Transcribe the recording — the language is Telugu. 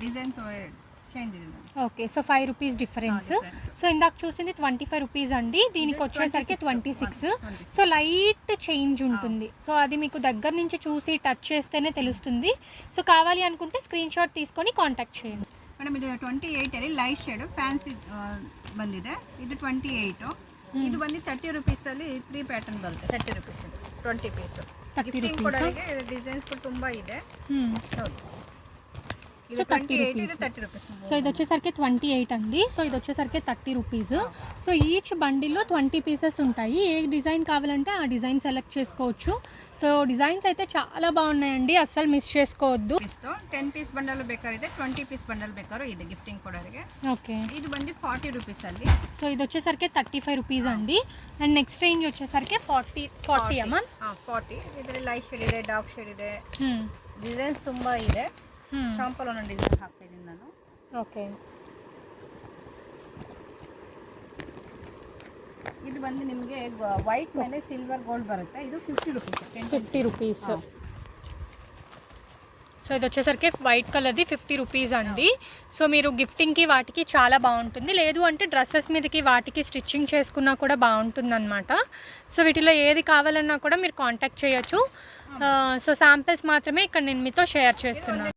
డిజైన్తో చేంజ్ ఇది okay so five rupees difference different. So ఇందాక చూసింది ట్వంటీ ఫైవ్ రూపీస్ అండి దీనికి ఇది వచ్చేసరికి 26, twenty six 26. So light change ఉంటుంది సో అది మీకు దగ్గర నుంచి చూసి టచ్ చేస్తేనే తెలుస్తుంది సో కావాలి అనుకుంటే ಸ್ಕ್ರೀನ್ ಶಾಟ್ తీసుకొని ಕಾಂಟ್ಯಾಕ್ಟ್ చేయండి ಮೇಡಮ್ ಇದು ಟ್ವೆಂಟಿ ಏಯ್ಟ್ ಅಲ್ಲಿ ಲೈಟ್ ಶೇಡ್ ಫ್ಯಾನ್ಸಿ ಬಂದಿದೆ ಇದು ಟ್ವೆಂಟಿ ಏಯ್ಟು ಇದು ಬಂದು ತರ್ಟಿ ರುಪೀಸ್ ಅಲ್ಲಿ ತ್ರೀ ಪ್ಯಾಟರ್ನ್ ಬರುತ್ತೆ thirty rupees twenty piece 30 gifting rupees. ಕೊಡೋರಿಗೆ designs ತುಂಬಾ ಇದೆ ಹೌದು ಇದು So, 30 ಟ್ವೆಂಟಿ ಏಯ್ಟ್ rupees. ಇದು ತರ್ಟಿ ರುಪೀಸ್ సో ఇది వచ్చేసరికి ట్వంటీ ఎయిట్ అండి సో ఇది వచ్చేసరికి థర్టీ రూపీస్ సో ఈచ్ బండిల్లో ట్వంటీ పీసెస్ ఉంటాయి ఏ డిజైన్ కావాలంటే ఆ డిజైన్ సెలెక్ట్ చేసుకోవచ్చు సో డిజైన్స్ అయితే చాలా బాగున్నాయండి అస్సలు మిస్ చేసుకోవద్దు ಪೀಸ್ದು ಟೆನ್ ಪೀಸ್ ಬಂಡಲ್ ಬೇಕಾದ್ರೆ ಟ್ವೆಂಟಿ ಪೀಸ್ ಬಂಡಲ್ ಬೇಕಾದ್ರೂ ಇದೆ ಗಿಫ್ಟಿಂಗ್ ಕೊಡೋರಿಗೆ ఓకే ಇದು ಬಂದು ಫಾರ್ಟಿ ರುಪೀಸ್ ಅಲ್ಲಿ సో ఇది వచ్చేసరికి థర్టీ ఫైవ్ రూపీస్ అండి అండ్ నెక్స్ట్ రేంజ్ వచ్చేసరికి ఫార్టీ ఫార్టీ అమ్మా ಫಾರ್ಟಿ ಇದರಲ್ಲಿ ಲೈಟ್ ಶೇಡ್ ಇದೆ ಡಾರ್ಕ್ ಶೇಡ್ ಇದೆ ಡಿಸೈನ್ಸ್ ತುಂಬಾ ಇದೆ ಶಾಂಪಲ್ ಒಂದೊಂದು ಡಿಸೈನ್ ಹಾಕ್ತಾ ಇದ್ದೀನಿ ನಾನು ఓకే ಇದು ಬಂದು ನಿಮಗೆ ವೈಟ್ ಮೇಲೆ ಸಿಲ್ವರ್ ಗೋಲ್ಡ್ ಬರುತ್ತೆ ಇದು fifty rupees ten fifty rupees so ఇది వచ్చేసరికి వైట్ కలర్ది ఫిఫ్టీ రూపీస్ అండి సో మీరు గిఫ్టింగ్కి వాటికి చాలా బాగుంటుంది లేదు అంటే డ్రెస్సెస్ మీదకి వాటికి స్టిచ్చింగ్ చేసుకున్నా కూడా బాగుంటుంది అనమాట సో వీటిలో ఏది కావాలన్నా కూడా మీరు కాంటాక్ట్ చేయొచ్చు సో శాంపిల్స్ మాత్రమే ఇక్కడ నేను మీతో షేర్ చేస్తున్నాను